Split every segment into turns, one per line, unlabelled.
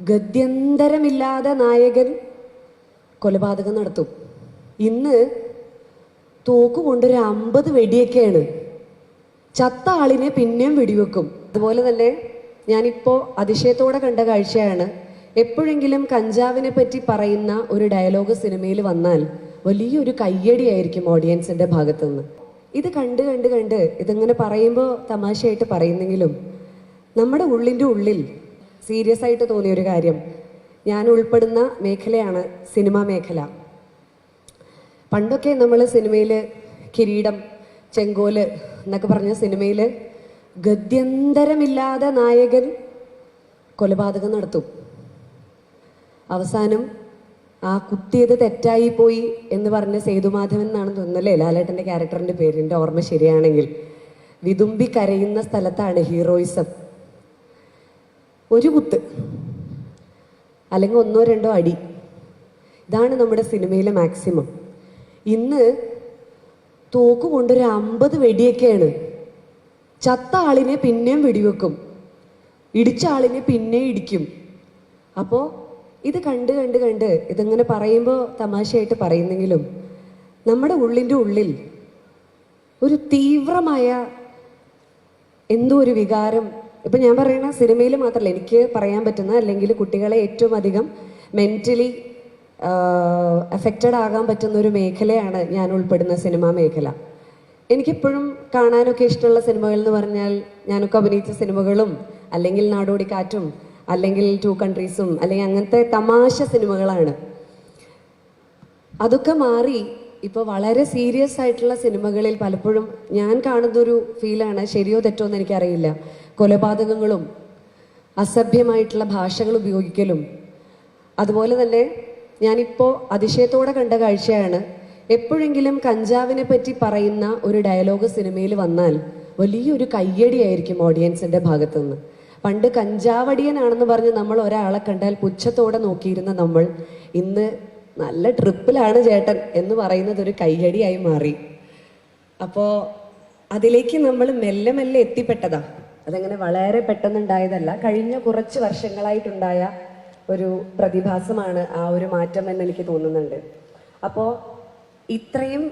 ഗത്യന്തരമില്ലാതെ നായകൻ കൊലപാതകം നടത്തും. ഇന്ന് തോക്ക് കൊണ്ടൊരു അമ്പത് വെടിയൊക്കെയാണ്. ചത്ത ആളിനെ പിന്നെയും വെടിവെക്കും. അതുപോലെ തന്നെ ഞാനിപ്പോൾ അതിശയത്തോടെ കണ്ട കാഴ്ചയാണ്. എപ്പോഴെങ്കിലും കഞ്ചാവിനെ പറ്റി പറയുന്ന ഒരു ഡയലോഗ് സിനിമയിൽ വന്നാൽ വലിയൊരു കയ്യടിയായിരിക്കും ഭാഗത്തു നിന്ന് ഇത് കണ്ട് കണ്ട് കണ്ട് ഇതിങ്ങനെ പറയുമ്പോൾ തമാശയായിട്ട് പറയുന്നെങ്കിലും നമ്മുടെ ഉള്ളിന്റെ ഉള്ളിൽ സീരിയസ് ആയിട്ട് തോന്നിയ ഒരു കാര്യം. ഞാൻ ഉൾപ്പെടുന്ന മേഖലയാണ് സിനിമാ മേഖല. പണ്ടൊക്കെ നമ്മൾ സിനിമയിൽ കിരീടം ചെങ്കോൽ എന്നൊക്കെ പറഞ്ഞ സിനിമയിൽ ഗത്യന്തരമില്ലാതെ നായകൻ കൊലപാതകം നടത്തും. അവസാനം ആ കുത്തിയത് തെറ്റായി പോയി എന്ന് പറഞ്ഞ സേതുമാധവൻ എന്നാണ് തോന്നുന്നല്ലേ? ലാലേട്ടന്റെ ക്യാരക്ടറിന്റെ പേരിന്റെ ഓർമ്മ ശരിയാണെങ്കിൽ. വിതുമ്പി കരയുന്ന സ്ഥലത്താണ് ഹീറോയിസം. ഒരു കുത്ത് അല്ലെങ്കിൽ ഒന്നോ രണ്ടോ അടി. ഇതാണ് നമ്മുടെ സിനിമയിലെ മാക്സിമം. ഇന്ന് തോക്ക് കൊണ്ടൊരു അമ്പത് വെടിയൊക്കെയാണ്. ചത്ത ആളിനെ പിന്നെയും വെടിവെക്കും. ഇടിച്ച ആളിനെ പിന്നെയും ഇടിക്കും. അപ്പോൾ ഇത് കണ്ട് കണ്ട് കണ്ട് ഇതിങ്ങനെ പറയുമ്പോൾ തമാശയായിട്ട് പറയുന്നെങ്കിലും നമ്മുടെ ഉള്ളിന്റെ ഉള്ളിൽ ഒരു തീവ്രമായ എന്തോ ഒരു വികാരം ഇപ്പൊ ഞാൻ പറയുന്ന സിനിമയിൽ മാത്രമല്ല എനിക്ക് പറയാൻ പറ്റുന്ന അല്ലെങ്കിൽ കുട്ടികളെ ഏറ്റവും അധികം മെന്റലി എഫക്റ്റഡ് ആകാൻ പറ്റുന്ന ഒരു മേഖലയാണ് ഞാൻ ഉൾപ്പെടുന്ന സിനിമാ മേഖല. എനിക്കിപ്പോഴും കാണാനൊക്കെ ഇഷ്ടമുള്ള സിനിമകൾ എന്ന് പറഞ്ഞാൽ ഞാനൊക്കെ അഭിനയിച്ച സിനിമകളും അല്ലെങ്കിൽ നാടോടി കാറ്റും അല്ലെങ്കിൽ ടു കൺട്രീസും അല്ലെങ്കിൽ അങ്ങനത്തെ തമാശ സിനിമകളാണ്. അതൊക്കെ മാറി ഇപ്പോൾ വളരെ സീരിയസ് ആയിട്ടുള്ള സിനിമകളിൽ പലപ്പോഴും ഞാൻ കാണുന്നൊരു ഫീലാണ് ശരിയോ തെറ്റോ എന്ന് എനിക്കറിയില്ല. കൊലപാതകങ്ങളും അസഭ്യമായിട്ടുള്ള ഭാഷകൾ ഉപയോഗിക്കലും. അതുപോലെ തന്നെ ഞാനിപ്പോൾ അതിശയത്തോടെ കണ്ട കാഴ്ചയാണ് എപ്പോഴെങ്കിലും കഞ്ചാവിനെ പറ്റി പറയുന്ന ഒരു ഡയലോഗ് സിനിമയിൽ വന്നാൽ വലിയൊരു കയ്യടിയായിരിക്കും ഭാഗത്തു ഭാഗത്തുനിന്ന്. പണ്ട് കഞ്ചാവടിയനാണെന്ന് പറഞ്ഞ് നമ്മൾ ഒരാളെ കണ്ടാൽ പുച്ഛത്തോടെ നോക്കിയിരുന്ന നമ്മൾ ഇന്ന് നല്ല ട്രിപ്പിലാണ് ചേട്ടൻ എന്ന് പറയുന്നത് ഒരു കൈയടിയായി മാറി. അപ്പോൾ അതിലേക്ക് നമ്മൾ മെല്ലെ മെല്ലെ എത്തിപ്പെട്ടതാ. അതങ്ങനെ വളരെ പെട്ടെന്നുണ്ടായതല്ല. കഴിഞ്ഞ കുറച്ച് വർഷങ്ങളായിട്ടുണ്ടായ ഒരു പ്രതിഭാസമാണ് ആ ഒരു മാറ്റം എന്ന് എനിക്ക് തോന്നുന്നുണ്ട്. അപ്പോൾ ഇത്രയും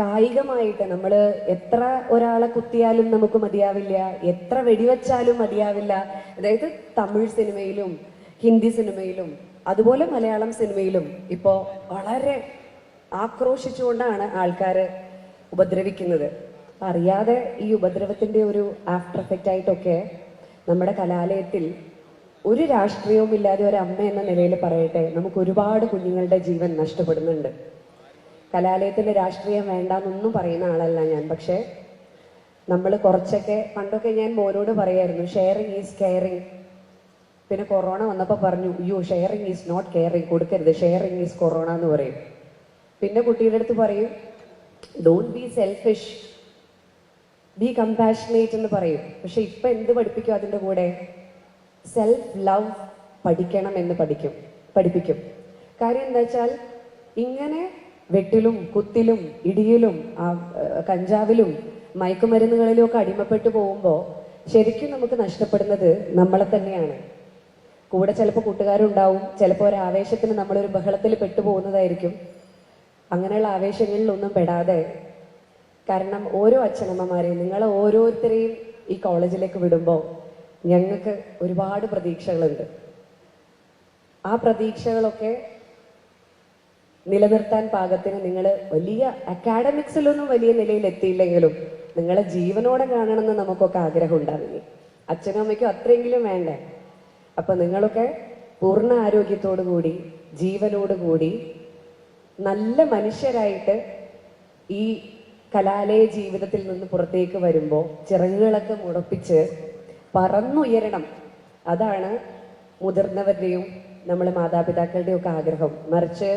കായികമായിട്ട് നമ്മൾ എത്ര ഒരാളെ കുത്തിയാലും നമുക്ക് മതിയാവില്ല എത്ര വെടിവെച്ചാലും മതിയാവില്ല. അതായത് തമിഴ് സിനിമയിലും ഹിന്ദി സിനിമയിലും അതുപോലെ മലയാളം സിനിമയിലും ഇപ്പോൾ വളരെ ആക്രോശിച്ചുകൊണ്ടാണ് ആൾക്കാർ ഉപദ്രവിക്കുന്നത്. അറിയാതെ ഈ ഉപദ്രവത്തിന്റെ ഒരു ആഫ്റ്റർ എഫക്റ്റ് ആയിട്ടൊക്കെ നമ്മുടെ കലാലയത്തിൽ ഒരു രാഷ്ട്രീയവും ഇല്ലാതെ ഒരു അമ്മ എന്ന നിലയിൽ പറയട്ടെ നമുക്ക് ഒരുപാട് കുഞ്ഞുങ്ങളുടെ ജീവൻ നഷ്ടപ്പെടുന്നുണ്ട്. കലാലയത്തിൽ രാഷ്ട്രീയം വേണ്ടാന്നൊന്നും പറയുന്ന ആളല്ല ഞാൻ. പക്ഷേ നമ്മൾ കുറച്ചൊക്കെ പണ്ടൊക്കെ ഞാൻ മോനോട് പറയായിരുന്നു ഷെയറിങ് ഈസ് കെയറിങ് പിന്നെ കൊറോണ വന്നപ്പോൾ പറഞ്ഞു അയ്യോ ഷെയറിങ് ഈസ് നോട്ട് കെയറിങ് കൊടുക്കരുത്. ഷെയറിങ് ഈസ് കൊറോണ എന്ന് പറയും. പിന്നെ കുട്ടിയുടെ അടുത്ത് പറയും don't be selfish be compassionate എന്ന് പറയും. പക്ഷെ ഇപ്പം എന്ത് പഠിപ്പിക്കും അതിന്റെ കൂടെ? സെൽഫ് ലവ് പഠിക്കണം എന്ന് പഠിക്കും പഠിപ്പിക്കും. കാര്യം എന്താ വെച്ചാൽ ഇങ്ങനെ വെട്ടിലും കുത്തിലും ഇടിയിലും കഞ്ചാവിലും മയക്കുമരുന്നുകളിലും ഒക്കെ അടിമപ്പെട്ടു പോകുമ്പോൾ ശരിക്കും നമുക്ക് നഷ്ടപ്പെടുന്നത് നമ്മളെ തന്നെയാണ്. കൂടെ ചിലപ്പോൾ കൂട്ടുകാരുണ്ടാവും. ചിലപ്പോൾ ഒരു ആവേശത്തിന് നമ്മളൊരു ബഹളത്തിൽ പെട്ടുപോകുന്നതായിരിക്കും. അങ്ങനെയുള്ള ആവേശങ്ങളിലൊന്നും പെടാതെ കാരണം ഓരോ അച്ഛനമ്മമാരെയും നിങ്ങൾ ഓരോരുത്തരെയും ഈ കോളേജിലേക്ക് വിടുമ്പോൾ ഞങ്ങൾക്ക് ഒരുപാട് പ്രതീക്ഷകളുണ്ട്. ആ പ്രതീക്ഷകളൊക്കെ നിലനിർത്താൻ പാകത്തിന് നിങ്ങൾ വലിയ അക്കാഡമിക്സിലൊന്നും വലിയ നിലയിൽ എത്തിയില്ലെങ്കിലും നിങ്ങളെ ജീവനോടെ കാണണമെന്ന് നമുക്കൊക്കെ ആഗ്രഹം ഉണ്ടാവില്ലേ അച്ഛനും അമ്മയ്ക്കും അത്രയെങ്കിലും വേണ്ടേ? അപ്പൊ നിങ്ങളൊക്കെ പൂർണ ആരോഗ്യത്തോടു കൂടി ജീവനോട് കൂടി നല്ല മനുഷ്യരായിട്ട് ഈ കലാലയ ജീവിതത്തിൽ നിന്ന് പുറത്തേക്ക് വരുമ്പോൾ ചിറകുകളൊക്കെ മുടപ്പിച്ച് പറന്നുയരണം. അതാണ് മുതിർന്നവരുടെയും നമ്മളെ മാതാപിതാക്കളുടെയും ഒക്കെ ആഗ്രഹം. മറിച്ച്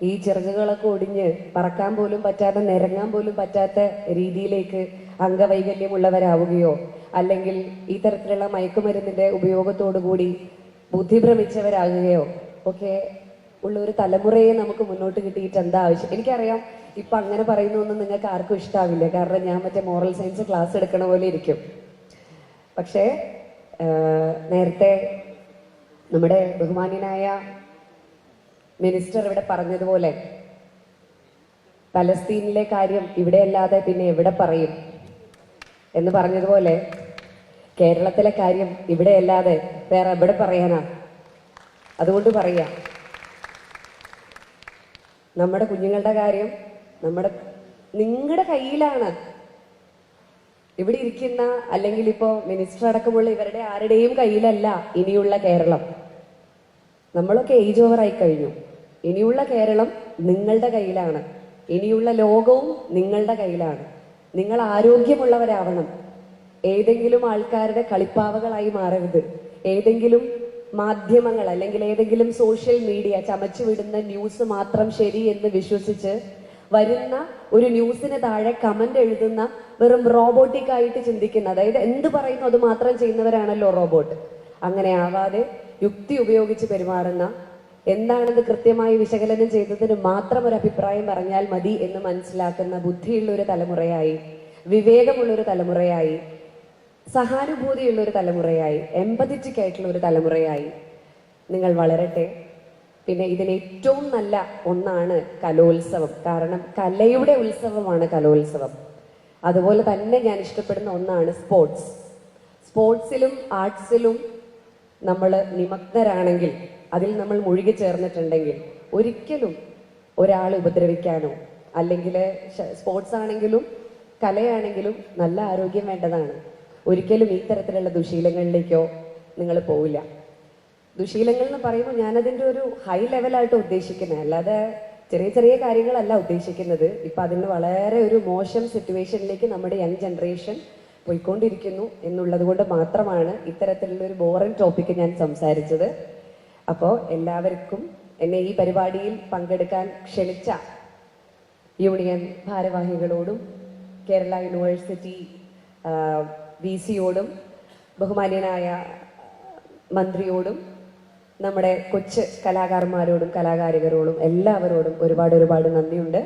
ഈ ചിറകുകളൊക്കെ ഒടിഞ്ഞ് പറക്കാൻ പോലും പറ്റാതെ നിരങ്ങാൻ പോലും പറ്റാത്ത രീതിയിലേക്ക് അംഗവൈകല്യമുള്ളവരാവുകയോ അല്ലെങ്കിൽ ഈ തരത്തിലുള്ള മയക്കുമരുന്നിന്റെ ഉപയോഗത്തോടു കൂടി ബുദ്ധിഭ്രമിച്ചവരാകുകയോ ഒക്കെ ഉള്ള ഒരു തലമുറയെ നമുക്ക് മുന്നോട്ട് കിട്ടിയിട്ട് എന്താ ആവശ്യം? എനിക്കറിയാം ഇപ്പം അങ്ങനെ പറയുന്നൊന്നും നിങ്ങൾക്ക് ആർക്കും ഇഷ്ടാവില്ല. കാരണം ഞാൻ മറ്റേ മോറൽ സയൻസ് ക്ലാസ് എടുക്കണ പോലെ ഇരിക്കും. പക്ഷേ നേരത്തെ നമ്മുടെ ബഹുമാന്യനായ മിനിസ്റ്റർ ഇവിടെ പറഞ്ഞതുപോലെ പലസ്തീനിലെ കാര്യം ഇവിടെയല്ലാതെ പിന്നെ എവിടെ പറയും? എന്ന് പറഞ്ഞതുപോലെ കേരളത്തിലെ കാര്യം ഇവിടെ അല്ലാതെ വേറെ എവിടെ പറയാനാ? അതുകൊണ്ട് പറയാ. നമ്മുടെ കുഞ്ഞുങ്ങളുടെ കാര്യം നമ്മുടെ നിങ്ങളുടെ കയ്യിലാണ്. ഇവിടെ ഇരിക്കുന്ന അല്ലെങ്കിൽ ഇപ്പോ മിനിസ്റ്റർ അടക്കമുള്ള ഇവരുടെ ആരുടെയും കയ്യിലല്ല ഇനിയുള്ള കേരളം. നമ്മളൊക്കെ ഏജ് ഓവർ ആയി കഴിഞ്ഞു. ഇനിയുള്ള കേരളം നിങ്ങളുടെ കയ്യിലാണ്. ഇനിയുള്ള ലോകവും നിങ്ങളുടെ കയ്യിലാണ്. നിങ്ങൾ ആരോഗ്യമുള്ളവരാവണം. ഏതെങ്കിലും ആൾക്കാരുടെ കളിപ്പാവകളായി മാറരുത്. ഏതെങ്കിലും മാധ്യമങ്ങൾ അല്ലെങ്കിൽ ഏതെങ്കിലും സോഷ്യൽ മീഡിയ ചമച്ചു വിടുന്ന ന്യൂസ് മാത്രം ശരി എന്ന് വിശ്വസിച്ച് വരുന്ന ഒരു ന്യൂസിന് താഴെ കമന്റ് എഴുതുന്ന വെറും റോബോട്ടിക് ആയിട്ട് ചിന്തിക്കുന്ന അതായത് എന്ത് പറയുന്നു അത് മാത്രം ചെയ്യുന്നവരാണല്ലോ റോബോട്ട്. അങ്ങനെ ആവാതെ യുക്തി ഉപയോഗിച്ച് പെരുമാറുന്ന എന്താണെന്ന് കൃത്യമായി വിശകലനം ചെയ്തതിന് മാത്രം ഒരു അഭിപ്രായം പറഞ്ഞാൽ മതി എന്ന് മനസ്സിലാക്കുന്ന ബുദ്ധിയുള്ള ഒരു തലമുറയായി വിവേകമുള്ള ഒരു തലമുറയായി സഹാനുഭൂതിയുള്ള ഒരു തലമുറയായി എമ്പതറ്റിക് ആയിട്ടുള്ള ഒരു തലമുറയായി നിങ്ങൾ വളരട്ടെ. പിന്നെ ഇതിന് ഏറ്റവും നല്ല ഒന്നാണ് കലോത്സവം. കാരണം കലയുടെ ഉത്സവമാണ് കലോത്സവം. അതുപോലെ തന്നെ ഞാൻ ഇഷ്ടപ്പെടുന്ന ഒന്നാണ് സ്പോർട്സ്. സ്പോർട്സിലും ആർട്സിലും നമ്മൾ നിമഗ്നരാണെങ്കിൽ അതിൽ നമ്മൾ മുഴുകി ചേർന്നിട്ടുണ്ടെങ്കിൽ ഒരിക്കലും ഒരാൾ ഉപദ്രവിക്കാനോ അല്ലെങ്കിൽ സ്പോർട്സ് ആണെങ്കിലും കലയാണെങ്കിലും നല്ല ആരോഗ്യം വേണ്ടതാണ്. ഒരിക്കലും ഈ തരത്തിലുള്ള ദുശീലങ്ങളിലേക്കോ നിങ്ങൾ പോവില്ല. ദുശീലങ്ങൾ എന്ന് പറയുമ്പോൾ ഞാനതിന്റെ ഒരു ഹൈ ലെവലായിട്ട് ഉദ്ദേശിക്കുന്നത് അല്ലാതെ ചെറിയ ചെറിയ കാര്യങ്ങളല്ല ഉദ്ദേശിക്കുന്നത്. ഇപ്പം അതിന് വളരെ ഒരു മോശം സിറ്റുവേഷനിലേക്ക് നമ്മുടെ യങ് ജനറേഷൻ പോയിക്കൊണ്ടിരിക്കുന്നു എന്നുള്ളത് കൊണ്ട് മാത്രമാണ് ഇത്തരത്തിലുള്ള ഒരു ബോറൻ ടോപ്പിക്ക് ഞാൻ സംസാരിച്ചത്. അപ്പോൾ എല്ലാവർക്കും എന്നെ ഈ പരിപാടിയിൽ പങ്കെടുക്കാൻ ക്ഷണിച്ച യൂണിയൻ ഭാരവാഹികളോടും കേരള യൂണിവേഴ്സിറ്റി വി സിയോടും ബഹുമാന്യനായ മന്ത്രിയോടും നമ്മുടെ കൊച്ചു കലാകാരന്മാരോടും കലാകാരികരോടും എല്ലാവരോടും ഒരുപാട് ഒരുപാട് നന്ദിയുണ്ട്.